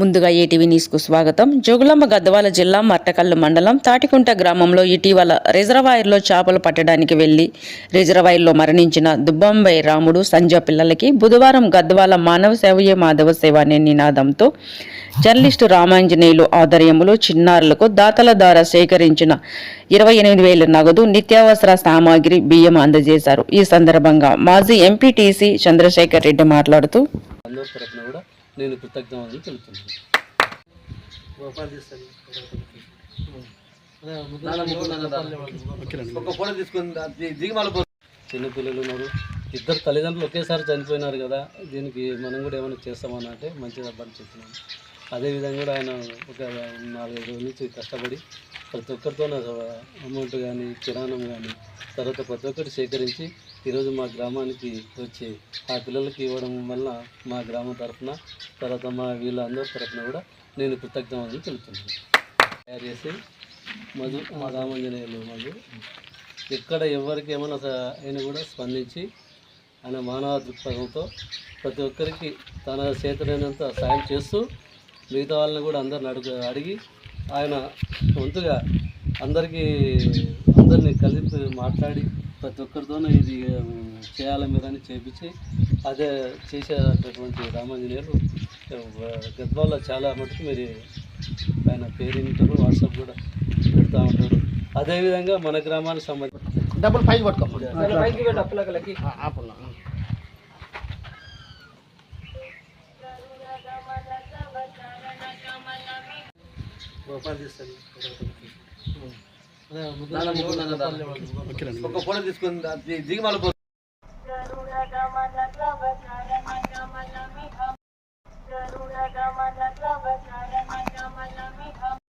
ముందుగా ఏటీవీ న్యూస్కు స్వాగతం. జోగులాంబ గద్వాల జిల్లా మట్టకల్లు మండలం తాటికుంట గ్రామంలో ఇటీవల రిజర్వాయర్లో చేపలు పట్టడానికి వెళ్ళి రిజర్వాయర్లో మరణించిన దుబ్బంబై రాముడు సంజ పిల్లలకి బుధవారం గద్వాల మానవ సేవయే మాధవ సేవ అనే నినాదంతో జర్నలిస్టు రామాంజనేయులు ఆధ్వర్యంలో చిన్నారులకు దాతల ద్వారా సేకరించిన ఇరవై ఎనిమిది వేల నగదు నిత్యావసర సామాగ్రి బియ్యం అందజేశారు. ఈ సందర్భంగా మాజీ ఎంపీటీసీ చంద్రశేఖర్ రెడ్డి మాట్లాడుతూ నేను కృతజ్ఞతలు తెలుపుతున్నాను చిన్నపిల్లలు ఉన్నారు. ఇద్దరు తల్లిదండ్రులు ఒకేసారి చనిపోయినారు కదా దీనికి మనం కూడా ఏమైనా చేస్తామని అంటే మంచిది అబ్బని చెప్తున్నాను. అదేవిధంగా కూడా ఆయన ఒక నాలుగైదు రోజుల నుంచి కష్టపడి ప్రతి ఒక్కరితోనూ అమౌంట్ కానీ కిరాణం కానీ తర్వాత ప్రతి ఒక్కటి సేకరించి ఈరోజు మా గ్రామానికి వచ్చి ఆ పిల్లలకి ఇవ్వడం వల్ల మా గ్రామం తరఫున తర్వాత మా వీళ్ళందరి తరఫున కూడా నేను కృతజ్ఞతలు తెలుపుతున్నాను. తయారు చేసి మధు మా రామాంజనేయులు మధు ఎక్కడ ఎవరికి ఏమైనా అయినా కూడా స్పందించి ఆయన మానవ దృక్పథంతో ప్రతి ఒక్కరికి తన చేతులైనంత సాయం చేస్తూ మిగతా వాళ్ళని కూడా అందరిని అడుగు అడిగి ఆయన వంతుగా అందరికీ అందరినీ కలిపి మాట్లాడి ప్రతి ఒక్కరితోనూ ఇది చేయాలి మీరు అని చేపించి అదే చేసేటటువంటి రామాంజనేయులు గద్వాల్లో చాలా మటుకు మీరు ఆయన పేరు వింటారు వాట్సాప్ కూడా పెడతా ఉంటారు అదేవిధంగా మన గ్రామానికి సంబంధించి డబ్బులు పైకి పట్టుకో ఒక ఫోటో తీసుకుని దిగి మళ్ళీ